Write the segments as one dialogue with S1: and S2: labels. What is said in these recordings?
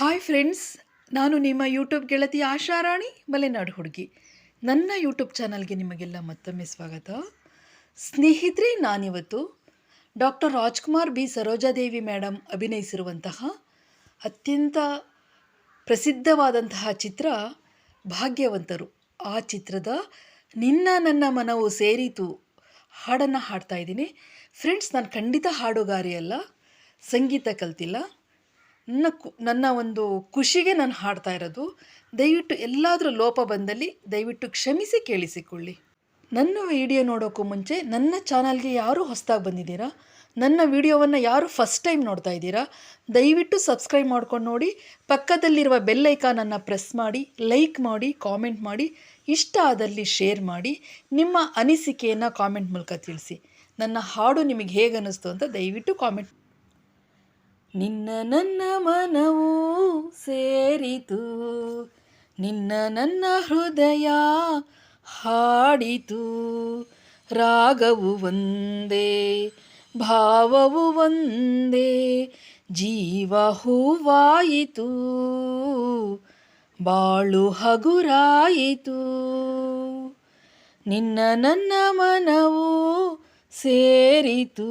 S1: Hi friends ನಾನು ನಿಮ್ಮ YouTube ಗೆಳತಿ ಆಶಾರಾಣಿ ಮಲೆನಾಡು ಹುಡುಗಿ. ನನ್ನ ಯೂಟ್ಯೂಬ್ ಚಾನಲ್ಗೆ ನಿಮಗೆಲ್ಲ ಮತ್ತೊಮ್ಮೆ ಸ್ವಾಗತ. ಸ್ನೇಹಿತರೆ, ನಾನಿವತ್ತು doctor Rajkumar B. Sarojadevi madam ಅಭಿನಯಿಸಿರುವಂತಹ ಅತ್ಯಂತ ಪ್ರಸಿದ್ಧವಾದಂತಹ ಚಿತ್ರ ಭಾಗ್ಯವಂತರು. ಆ ಚಿತ್ರದ ನಿನ್ನ ನನ್ನ ಮನವು ಸೇರಿತು, ಹಾಡನ್ನು ಹಾಡ್ತಾ ಇದ್ದೀನಿ. ಫ್ರೆಂಡ್ಸ್ ನಾನು ಖಂಡಿತ ಹಾಡುಗಾರಿಯಲ್ಲ, ಸಂಗೀತ ಕಲ್ತಿಲ್ಲ. ನನ್ನ ಕು, ನನ್ನ ಒಂದು ಖುಷಿಗೆ ನಾನು ಹಾಡ್ತಾ ಇರೋದು, ದಯವಿಟ್ಟು ಎಲ್ಲಾದರೂ ಲೋಪ ಬಂದಲ್ಲಿ ದಯವಿಟ್ಟು ಕ್ಷಮಿಸಿ ಕೇಳಿಸಿಕೊಳ್ಳಿ. ನನ್ನ ವಿಡಿಯೋ ನೋಡೋಕ್ಕೂ ಮುಂಚೆ ನನ್ನ ಚಾನಲ್ಗೆ ಯಾರು ಹೊಸದಾಗಿ ಬಂದಿದ್ದೀರಾ? ನನ್ನ ವಿಡಿಯೋವನ್ನು ಯಾರು ಫಸ್ಟ್ ಟೈಮ್ ನೋಡ್ತಾ ಇದ್ದೀರಾ? ದಯವಿಟ್ಟು ಸಬ್ಸ್ಕ್ರೈಬ್ ಮಾಡ್ಕೊಂಡು ನೋಡಿ, ಪಕ್ಕದಲ್ಲಿರುವ ಬೆಲ್ ಐಕಾನನ್ನು ಪ್ರೆಸ್ ಮಾಡಿ, ಲೈಕ್ ಮಾಡಿ, ಕಾಮೆಂಟ್ ಮಾಡಿ, ಇಷ್ಟ ಆದಲ್ಲಿ ಶೇರ್ ಮಾಡಿ, ನಿಮ್ಮ ಅನಿಸಿಕೆಯನ್ನು ಕಾಮೆಂಟ್ ಮೂಲಕ ತಿಳಿಸಿ. ನನ್ನ ಹಾಡು ನಿಮಗೆ ಹೇಗೆ ಅನ್ನಿಸ್ತು ಅಂತ ದಯವಿಟ್ಟು ಕಾಮೆಂಟ್ ನಿನ್ನ ನನ್ನ ಮನವು ಸೇರಿತು, ನಿನ್ನ ನನ್ನ ಹೃದಯ ಹಾಡಿತು. ರಾಗವು ಒಂದೇ, ಭಾವವು ಒಂದೇ, ಜೀವ ಹೂವಾಯಿತು, ಬಾಳು ಹಗುರಾಯಿತು. ನಿನ್ನ ನನ್ನ ಮನವು ಸೇರಿತು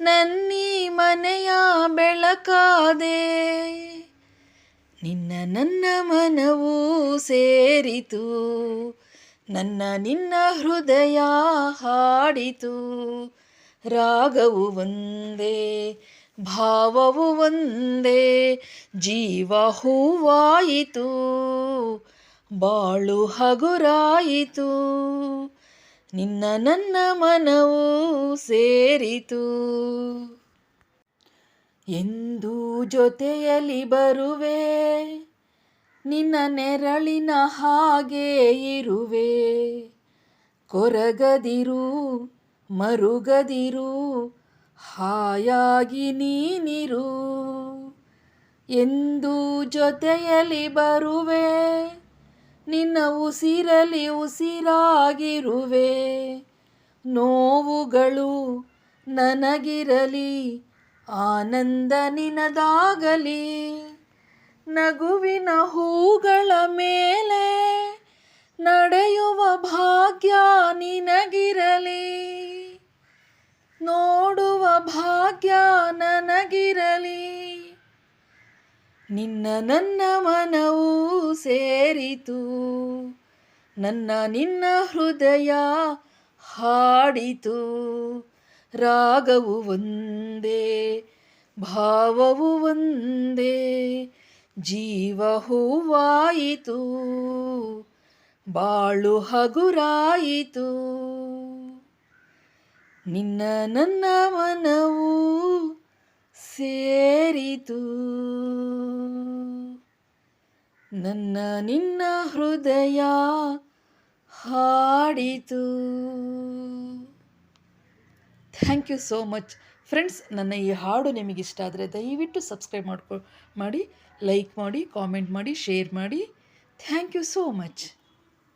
S1: ನನ್ನೀ ಮನೆಯ ಬೆಳಕಾದೆ. ನಿನ್ನ ನನ್ನ ಮನವು ಸೇರಿತು. ನನ್ನ ನಿನ್ನ ಹೃದಯ ಹಾಡಿತು. ರಾಗವು ಒಂದೇ, ಭಾವವು ಒಂದೇ, ಜೀವ ಹೂವಾಯಿತು. ಬಾಳು ಹಗುರಾಯಿತು. ನಿನ್ನ ನನ್ನ ಮನವು ಸೇರಿತು. ಎಂದು ಜೊತೆಯಲ್ಲಿ ಬರುವೆ, ನಿನ್ನ ನೆರಳಿನ ಹಾಗೆ ಇರುವೆ. ಕೊರಗದಿರು, ಮರುಗದಿರು, ಹಾಯಾಗಿ ನೀನಿರು. ಎಂದು ಜೊತೆಯಲ್ಲಿ ಬರುವೆ ನಿನ್ನ ಉಸಿರಲಿ ಉಸಿರಾಗಿರುವೆ. ನೋವುಗಳು ನನಗಿರಲಿ ಆನಂದ ನಿನದಾಗಲಿ. ನಗುವಿನ ಹೂಗಳ ಮೇಲೆ ನಡೆಯುವ ಭಾಗ್ಯ ನಿನಗಿರಲಿ. ನೋಡುವ ನಿನ್ನ ನನ್ನ ಮನವು ಸೇರಿತು. ನನ್ನ ನಿನ್ನ ಹೃದಯ ಹಾಡಿತು. ರಾಗವು ಒಂದೇ, ಭಾವವು ಒಂದೇ, ಜೀವ ಹೂವಾಯಿತು. ಬಾಳು ಹಗುರಾಯಿತು. ನಿನ್ನ ನನ್ನ ಮನವು ಸೇರಿತು. ನನ್ನ ನಿನ್ನ ಹೃದಯ ಹಾಡಿತು. Thank you so much friends ನನ್ನ ಈ ಹಾಡು ನಿಮಗೆ ಇಷ್ಟ ಆದರೆ ದಯವಿಟ್ಟು ಸಬ್ಸ್ಕ್ರೈಬ್ ಮಾಡ್ಕೊ ಮಾಡಿ ಲೈಕ್ ಮಾಡಿ ಕಾಮೆಂಟ್ ಮಾಡಿ ಶೇರ್ ಮಾಡಿ. Thank you so much